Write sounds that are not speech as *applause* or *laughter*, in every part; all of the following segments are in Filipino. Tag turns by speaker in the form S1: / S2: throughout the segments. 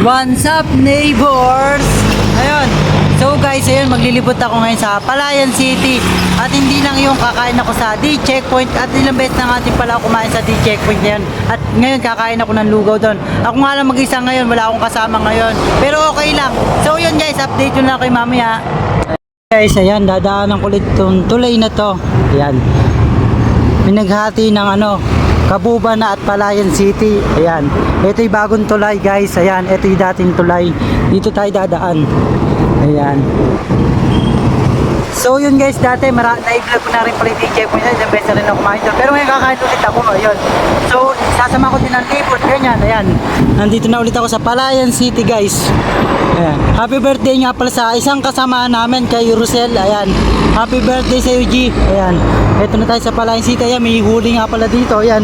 S1: What's up neighbors? Ayun. So guys, ayun maglilibot ako ngayon sa Palayan City. At hindi lang yung kakain ako sa D-Checkpoint at ilang beses na nga din pala ako kumain sa D-Checkpoint na yun. At ngayon kakain ako ng lugaw doon. Ako nga lang mag-isa ngayon, wala akong kasama ngayon. Pero okay lang. So yun guys, update yun lang kay mamaya. Guys, ayan, dadaanan ko ulit itong tulay na to. Ayan. Pinaghati ng ano, Kabuba na at Palayan City. Ayan. Ito yung bagong tulay guys. Ayan. Ito yung dating tulay. Dito tayo dadaan. Ayan. So yun guys, dati mara na-vlog ko na rin pala yung ko yun, ilang beses na rin ako kumain doon. Pero ngayon kakain ulit ako, ayun. So, sasama ko din ng libot, ganyan, ayan. Nandito na ulit ako sa Palayan City guys. Ayan. Happy birthday nga pala sa isang kasama namin kay Rosel, ayan. Happy birthday sa UG, ayan. Ito na tayo sa Palayan City, ayan, may huli nga pala dito, ayan.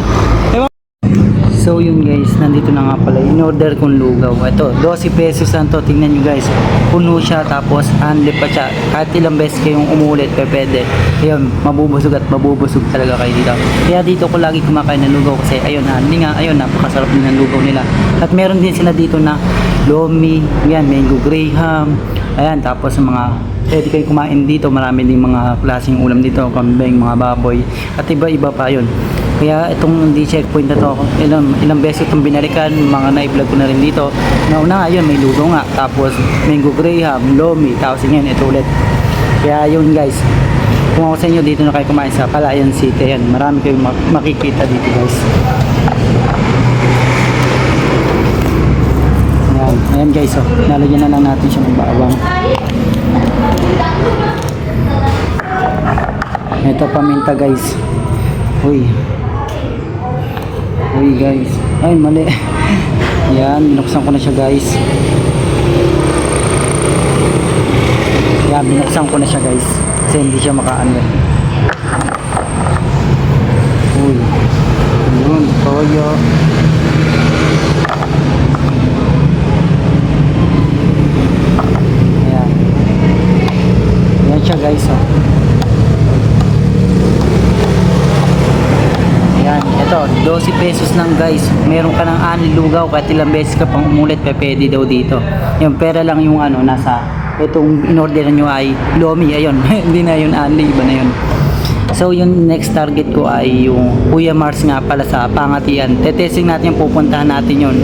S1: So yun guys, nandito na nga pala. In-order kong lugaw. Ito, 12 pesos lang to. Tingnan nyo guys. Puno siya tapos unli pa siya. Kahit ilang beses kayong umulit, pe pwede. Ayun, mabubusog at mabubusog talaga kayo dito. Kaya dito ko lagi kumakain ng lugaw kasi ayun na, hindi nga, ayun, napakasarap din ng lugaw nila. At meron din sila dito na lomi, yan, mango graham, ayan, tapos mga pwede kayo kumain dito. Marami din mga klaseng ulam dito, kambing, mga baboy, at iba-iba pa yun. Kaya itong D-checkpoint na to, ilang, ilang beses itong binalikan, mga na-vlog ko na rin dito. Nauna nga yun, may lugaw nga, tapos mango graham, lomi, tapos ngayon ito ulit. Kaya yun guys, kung ako sa inyo dito na kayo kumain sa Palayan City, yan, marami kayong mak- makikita dito guys. Ayan, ayan guys, oh, nalagyan na lang natin siya ng bawang. Ito paminta guys. Uy. Uy guys. Ay mali. Yan, binuksan ko na siya guys. Yan, binuksan ko na siya guys. Kasi hindi siya makaano. Uy. Yun, toyo. Ayan. Ayan siya guys oh. Ayan, ito, 12 pesos lang guys. Meron ka ng ani lugaw kahit ilang beses ka pang umulit, pe pwede daw dito. Yung pera lang yung ano, nasa, itong in-order nyo ay lomi, ayun. *laughs* Hindi na yun ani, iba na yun. So yung next target ko ay yung Kuya Mars nga pala sa Pangatian. Tetesting natin yung pupuntahan natin yun.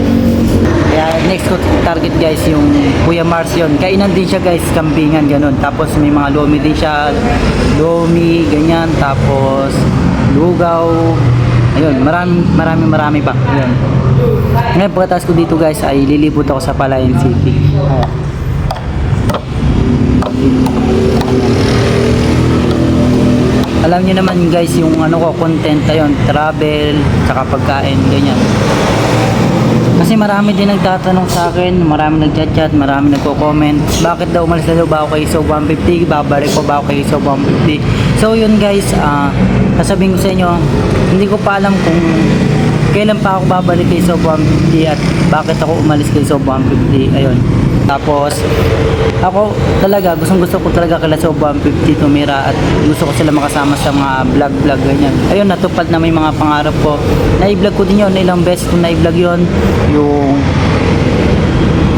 S1: Kaya next ko target guys yung Kuya Mars yun. Kainan din siya guys, kambingan ganun. Tapos may mga lomi din siya. Lomi, ganyan. Tapos lugaw. Ayun, marami marami marami pa. Ayun. Ngayon pagkatapos ko dito guys ay lilibot ako sa Palayan City. Ayan. Alam niyo naman guys yung ano ko content ayun, travel, saka pagkain, ganyan. Kasi marami din nagtatanong sa akin, marami nagchat-chat, marami nagko-comment. Bakit daw umalis na daw ba ako kay Isob 150? Babalik ko ba ako kay Isob 150? So yun guys, ah sasabihin ko sa inyo, hindi ko pa alam kung kailan pa ako babalik kay Isob 150 at bakit ako umalis kay Isob 150. Ayun. Tapos, ako talaga, gustong gusto ko talaga kila Sob 150 tumira at gusto ko sila makasama sa mga vlog-vlog ganyan. Ayun, natupad na may mga pangarap ko. Na-vlog ko din yun, ilang beses ko na-vlog yun. Yung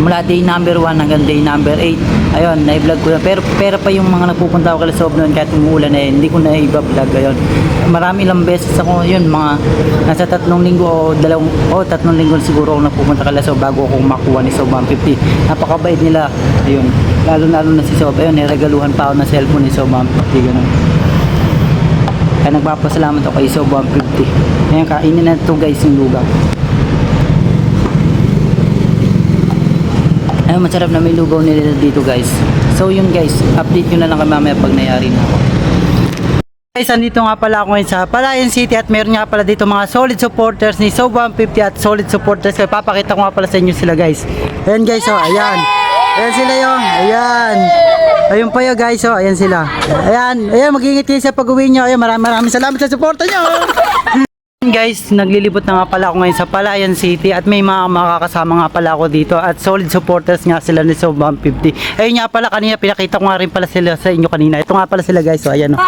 S1: mula day number 1 hanggang day number 8 ayun na-vlog ko na pero pero pa yung mga nagpupunta ako kala Sob noon kahit umuulan eh, hindi ko na i-vlog ayun marami ilang beses ako yun mga nasa tatlong linggo o dalawang o tatlong linggo siguro ako nagpupunta kala Sob bago ako makuha ni Sob 150 napakabait nila. Ayun lalo lalo na si Sob. Ayun niregaluhan pa ako ng cellphone ni Sob 150 ganun. Kaya nagpapasalamat ako kay Sob 150 ngayon kainin na to guys yung lugaw Ayun, masarap na may lugaw nila dito guys. So yun guys, update nyo na lang mamaya pag nayari na ako. Guys, andito nga pala ako ngayon sa Palayan City at meron nga pala dito mga solid supporters ni Sob 150 at solid supporters. Kaya papakita ko nga pala sa inyo sila guys. Ayan guys, oh, ayan. Ayan sila yung, ayan. Ayun pa yun guys, oh, ayan sila. Ayan, ayan, mag-ingat kayo sa pag-uwi nyo. Ayan, maraming maraming salamat sa suporta nyo. *laughs* Guys, naglilibot na nga pala ako ngayon sa Palayan City at may mga makakasama nga pala ako dito at solid supporters nga sila ni Sob 150. Ayun nga pala kanina pinakita ko nga rin pala sila sa inyo kanina. Ito nga pala sila guys. So ayan oh.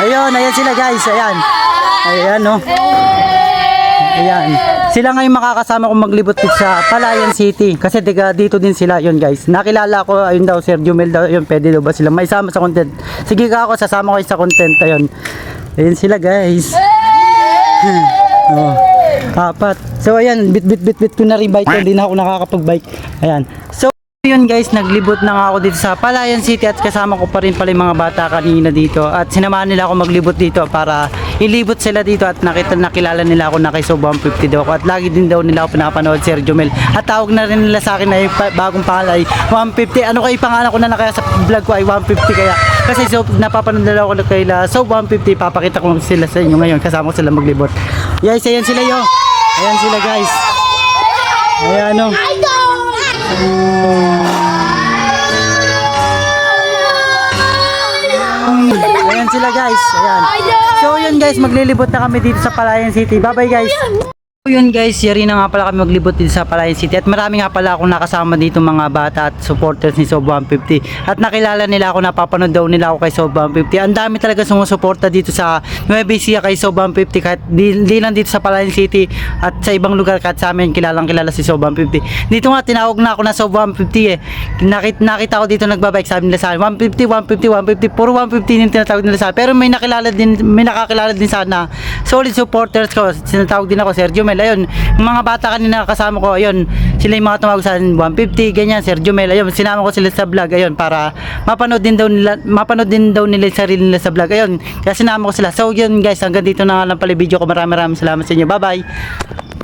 S1: Ayun, ayan sila guys. Ayan. Ayan oh. Ayan. Sila ngayon makakasama kong maglibot dito sa Palayan City. Kasi diga, dito din sila yun guys. Nakilala ko, ayun daw, Sir Jumel daw, yun, pwede daw ba sila may sama sa content. Sige ka ako, sasama ko sa content, ayun. Ayun sila guys. Oh, apat. So ayan, bit bit bit bit ko na rin hindi na ako nakakapag-bike. Ayan. So yun guys, naglibot na nga ako dito sa Palayan City at kasama ko pa rin pala yung mga bata kanina dito. At sinamahan nila ako maglibot dito para ilibot sila dito at nakita nakilala nila ako na kay Sob 150 daw ako. At lagi din daw nila ako pinapanood Sir Jomel. At tawag na rin nila sa akin na yung bagong pangalan ay 150 ano kay pangalan ko na na kaya sa vlog ko ay 150 kaya kasi so napapanood nila ako kay Sob 150 papakita ko sila sa inyo ngayon kasama ko sila maglibot guys ayan sila yo ayan sila guys ayan ano Ayan sila guys. Ayan. So yun guys, maglilibot na kami dito sa Palayan City. Bye bye guys. So yun guys, yari na nga pala kami maglibot dito sa Palayan City. At marami nga pala akong nakasama dito mga bata at supporters ni Sob 150 at nakilala nila ako, napapanood daw nila ako kay Sob 150 ang dami talaga sumusuporta dito sa Nueva Ecija kay Sob 150 kahit di, di lang dito sa Palayan City at sa ibang lugar kahit sa amin kilalang kilala si Sob 150 dito nga tinawag na ako na Sob 150 eh. Nakita, nakita ko dito nagbabike sabi nila sa akin 150, 150, 150 puro 150 yung tinatawag nila sa akin pero may nakilala din may nakakilala din sana solid supporters ko. Sinatawag din ako Sergio Mel ayun. Mga bata kanina kasama ko ayun sila yung mga tumawag sa akin 150 ganyan Sergio Mel ayun. Sinama ko sila sa vlog ayun para mapanood din daw nila mapanood din daw nila yung sarili nila sa vlog ayun. Kaya sinama ko sila. So yun guys hanggang dito na nga lang pala video ko. Maraming maraming salamat sa inyo. Bye bye